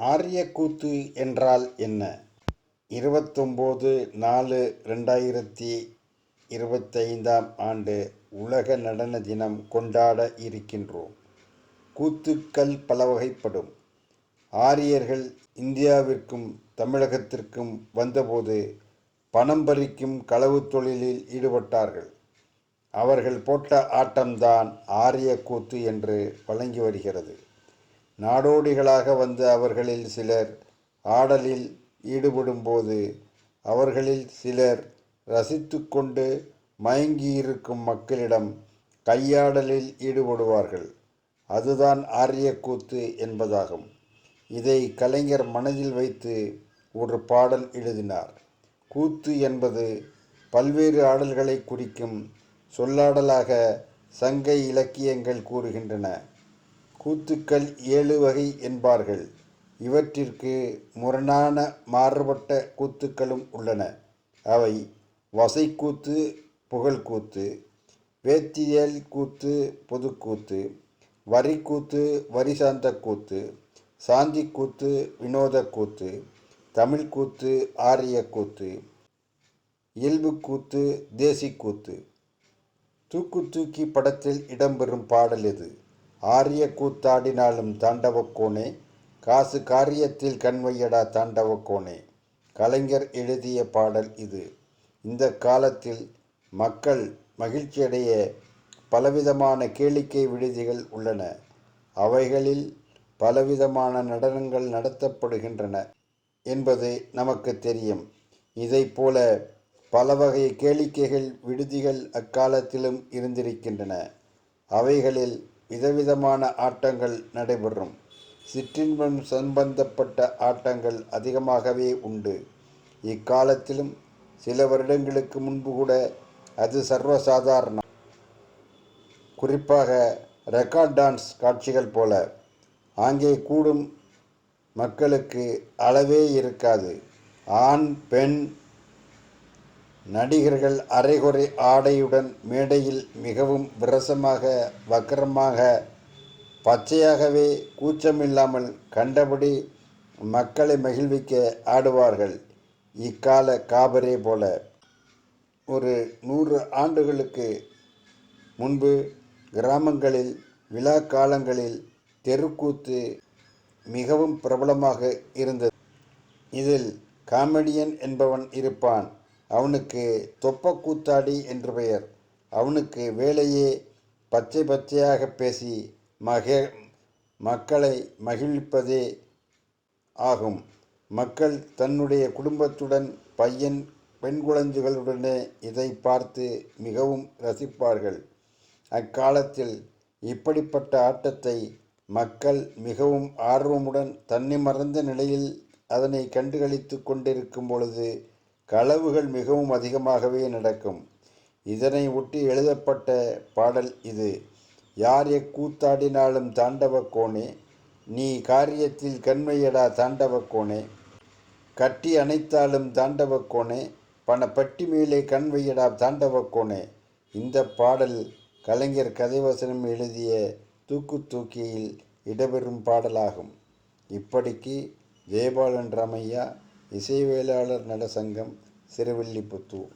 ஆரியக்கூத்து என்றால் என்ன? இருபத்தொம்போது நாலு ரெண்டாயிரத்தி இருபத்தைந்தாம் ஆண்டு உலக நடன தினம் கொண்டாட இருக்கின்றோம். கூத்துக்கள் பல வகைப்படும். ஆரியர்கள் இந்தியாவிற்கும் தமிழகத்திற்கும் வந்தபோது பணம் பறிக்கும் களவு தொழிலில் ஈடுபட்டார்கள். அவர்கள் போட்ட ஆட்டம்தான் ஆரிய கூத்து என்று வழங்கி வருகிறது. நாடோடிகளாக வந்த அவர்களில் சிலர் ஆடலில் ஈடுபடும்போது அவர்களில் சிலர் ரசித்து கொண்டு மயங்கியிருக்கும் மக்களிடம் கையாடலில் ஈடுபடுவார்கள். அதுதான் ஆரியக்கூத்து என்பதாகும். இதை கலைஞர் மனதில் வைத்து ஒரு பாடல் எழுதினார். கூத்து என்பது பல்வேறு ஆடல்களை குறிக்கும் சொல்லாடலாக சங்க இலக்கியங்கள் கூறுகின்றன. கூத்துக்கள் ஏழு வகை என்பார்கள். இவற்றிற்கு முரணான மாறுபட்ட கூத்துக்களும் உள்ளன. அவை வசைக்கூத்து புகழ்கூத்து வேத்தியல் கூத்து பொதுக்கூத்து வரிக்கூத்து வரி சார்ந்த கூத்து சாந்தி கூத்து வினோத கூத்து தமிழ் கூத்து ஆரிய கூத்து இயல்பு கூத்து தேசிக்கூத்து. தூக்கு தூக்கி படத்தில் இடம்பெறும் பாடல் இது ஆரிய கூத்தாடினாலும் தாண்டவக்கோனே காசு காரியத்தில் கண்வையடா தாண்டவக்கோனே. கலைஞர் எழுதிய பாடல் இது. இந்த காலத்தில் மக்கள் மகிழ்ச்சியடைய பலவிதமான கேளிக்கை விடுதிகள் உள்ளன. அவைகளில் பலவிதமான நடனங்கள் நடத்தப்படுகின்றன என்பது நமக்கு தெரியும். இதைப்போல பல வகை கேளிக்கைகள் விடுதிகள் அக்காலத்திலும் இருந்திருக்கின்றன. அவைகளில் விதவிதமான ஆட்டங்கள் நடைபெறும். சிற்றின்பம் சம்பந்தப்பட்ட ஆட்டங்கள் அதிகமாகவே உண்டு. இக்காலத்திலும் சில வருடங்களுக்கு முன்பு கூட அது சர்வசாதாரணம். குறிப்பாக ரெக்கார்ட் டான்ஸ் காட்சிகள் போல. அங்கே கூடும் மக்களுக்கு அளவே இருக்காது. ஆண் பெண் நடிகர்கள் அரைகுறை ஆடையுடன் மேடையில் மிகவும் விரசமாக வக்கரமாக பச்சையாகவே கூச்சமில்லாமல் கண்டபடி மக்களை மகிழ்விக்க ஆடுவார்கள். இக்கால காபரே போல. ஒரு நூறு ஆண்டுகளுக்கு முன்பு கிராமங்களில் விழா காலங்களில் தெருக்கூத்து மிகவும் பிரபலமாக இருந்தது. இதில் காமெடியன் என்பவன் இருப்பான். அவனுக்கு தொப்பக்கூத்தாடி என்று பெயர். அவனுக்கு வேலையே பச்சை பச்சையாக பேசி மக மக்களை மகிழ்விப்பதே ஆகும். மக்கள் தன்னுடைய குடும்பத்துடன் பையன் பெண் குழந்தைகளுடனே இதை பார்த்து மிகவும் ரசிப்பார்கள். அக்காலத்தில் இப்படிப்பட்ட ஆட்டத்தை மக்கள் மிகவும் ஆர்வமுடன் தன்னை மறந்த நிலையில் அதனை கண்டுகளித்து கொண்டிருக்கும் பொழுது களவுகள் மிகவும் அதிகமாகவே நடக்கும். இதனை ஒட்டி எழுதப்பட்ட பாடல் இது. யார் எக்கூத்தாடினாலும் தாண்டவ கோணே நீ காரியத்தில் கண்மையடா தாண்டவ கோணே கட்டி அணைத்தாலும் தாண்டவ கோணே பண பட்டி மேலே கண் வையடா தாண்டவ கோணே இந்த பாடல் கலைஞர் கதைவசனம் எழுதிய தூக்கு தூக்கியில் இடம்பெறும் பாடலாகும். இப்படிக்கு ஜெயபாலன் ராமையா இசைவேளாளர் நல சங்கம் சிறுவில்லிபுத்தூர்.